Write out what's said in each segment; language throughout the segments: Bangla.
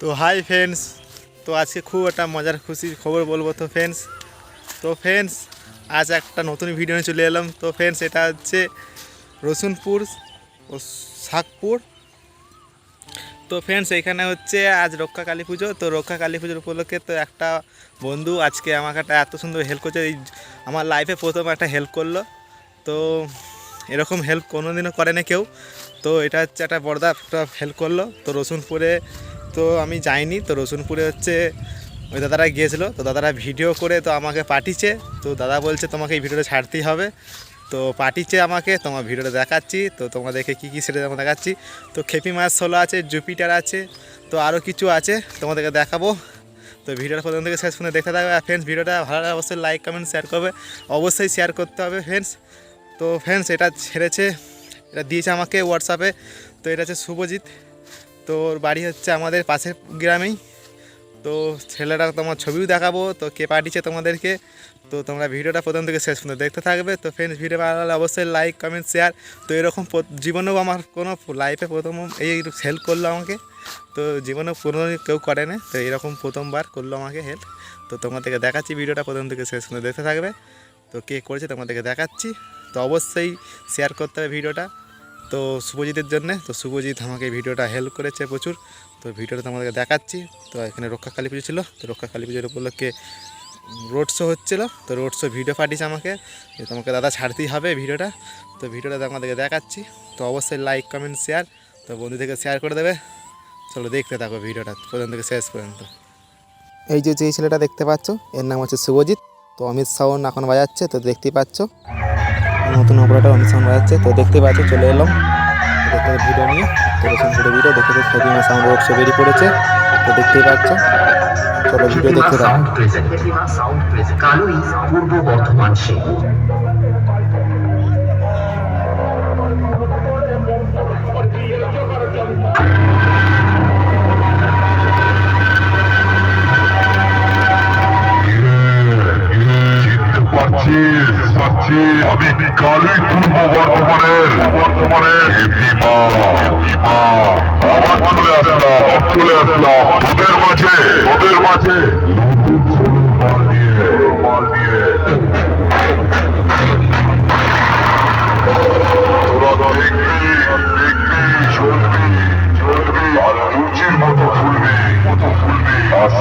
তো হাই ফ্রেন্ডস, তো আজকে খুব একটা মজার খুশির খবর বলব তো ফ্রেন্ডস। তো ফ্রেন্ডস, আজ একটা নতুন ভিডিও নিয়ে চলে এলাম। তো ফ্রেন্ডস, এটা হচ্ছে রসুনপুর ও শাকপুর। তো ফ্রেন্ডস, এখানে হচ্ছে আজ রক্ষা কালী পুজো। তো রক্ষা কালী পুজোর উপলক্ষে তো একটা বন্ধু আজকে আমাকে একটা এত সুন্দর হেল্প করছে। এই আমার লাইফে প্রথম একটা হেল্প করল। তো এরকম হেল্প কোনোদিনও করে না কেউ। তো এটা হচ্ছে একটা বড়দা একটা হেল্প করল। তো রসুনপুরে তো আমি যাইনি। তো রসুনপুরে হচ্ছে ওই দাদারা গিয়েছিল। তো দাদারা ভিডিও করে তো আমাকে পাঠিয়েছে। তো দাদা বলছে, তোমাকে এই ভিডিওটা ছাড়তেই হবে। তো পাঠিয়েছে আমাকে তোমার ভিডিওটা দেখাচ্ছি। তো তোমাদেরকে কী কী সেটা তোমার দেখাচ্ছি। তো খেপি মাছ ষোলো আছে, জুপিটার আছে, তো আরও কিছু আছে তোমাদেরকে দেখাবো। তো ভিডিওটা প্রথম থেকে শেষ পর্যন্ত দেখতে থাকবে। আর ফ্রেন্ডস ভিডিওটা ভালো লাগে অবশ্যই লাইক কমেন্ট শেয়ার করবে। অবশ্যই শেয়ার করতে হবে ফ্রেন্ডস তো ফ্রেন্ডস এটা ছেড়েছে, এটা দিয়েছে আমাকে হোয়াটসঅ্যাপে তো এটা হচ্ছে শুভজিৎ। তো ওর বাড়ি হচ্ছে আমাদের পাশের গ্রামেই। তো ছেলেটা তোমার ছবিও দেখাবো, তো কে পাঠিয়েছে তোমাদেরকে। তো তোমরা ভিডিওটা প্রথম থেকে শেষ পর্যন্ত দেখতে থাকবে। তো ফ্রেন্ডস ভিডিও ভালো লাগলে অবশ্যই লাইক কমেন্ট শেয়ার তো এরকম জীবনেও আমার কোনো লাইফে প্রথম এই হেল্প করল আমাকে। তো জীবনে কোনো কেউ করে না, তো এরকম প্রথমবার করল আমাকে হেল্প তো তোমাদেরকে দেখাচ্ছি ভিডিওটা প্রথম থেকে শেষ পর্যন্ত দেখতে থাকবে। তো কে করেছে তোমাদেরকে দেখাচ্ছি। তো অবশ্যই শেয়ার করতে হবে ভিডিওটা। তো শুভজিতের জন্য, তো শুভজিৎ আমাকে ভিডিওটা হেল্প করেছে প্রচুর। তো ভিডিওটা তোমাদেরকে দেখাচ্ছি। তো এখানে রক্ষা কালী পুজো ছিল। তো রক্ষা কালী পুজোর উপলক্ষে রোড শো হচ্ছিল। তো রোড শো ভিডিও পাঠিয়েছে আমাকে। যে তোমাকে দাদা ছাড়তেই হবে ভিডিওটা। তো ভিডিওটা তোমাদেরকে দেখাচ্ছি। তো অবশ্যই লাইক কমেন্ট শেয়ার তো বন্ধুদেরকে শেয়ার করে দেবে। চলো দেখতে থাকো ভিডিওটা প্রথম থেকে শেষ পর্যন্ত। এই যে যেই ছেলেটা দেখতে পাচ্ছ, এর নাম হচ্ছে শুভজিৎ। তো অমিত সাউন্ড এখন বাজাচ্ছে, তো দেখতেই পাচ্ছ। নতুন অপারেটর সাউন্ড বাজাচ্ছে তো দেখতে পাচ্ছি চলে এলাম। দেখতে ভিডিও নিয়ে। তো ফুটে ভিডিও দেখে তো ফেরিমা সাউন্ড শো বেরিয়ে পড়েছে। তো দেখতেই পাচ্ছ চলো ভিডিও দেখতে থাকো। Sound present Pratima sound present কালোই Purba Bardhaman সিংহ পাচ্ছিস আমি কালই পূর্ব বর্ধমানের বর্ধমানের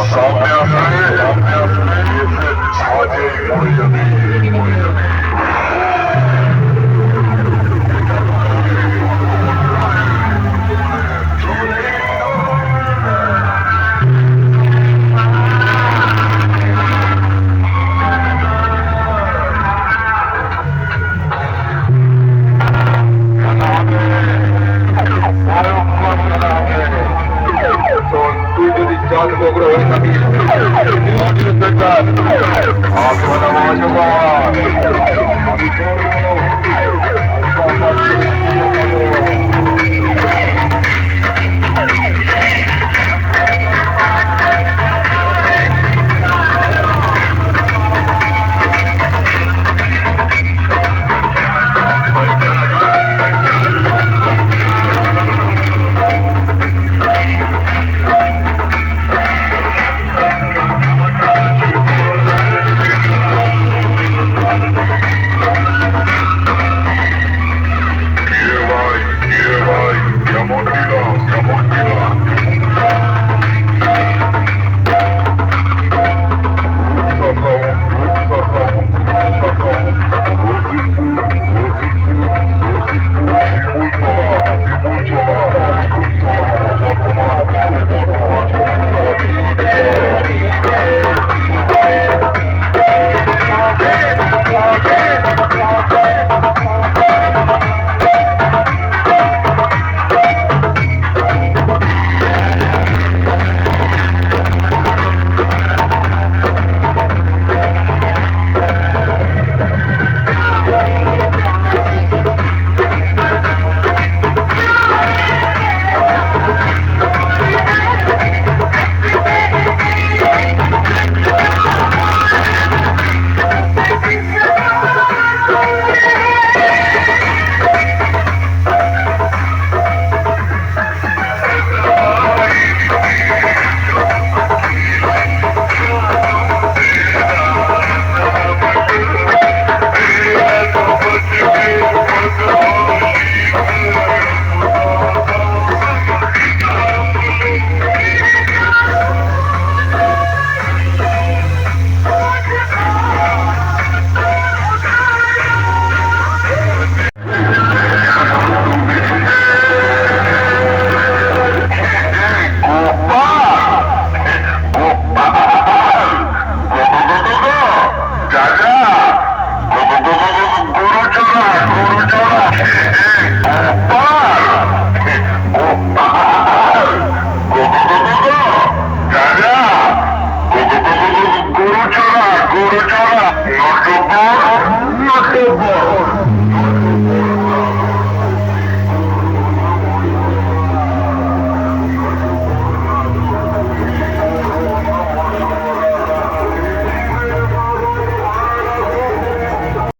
সামনে আসলে সামনে আসলে ছাদে মরে যাবি মরে যাবি তুই যদি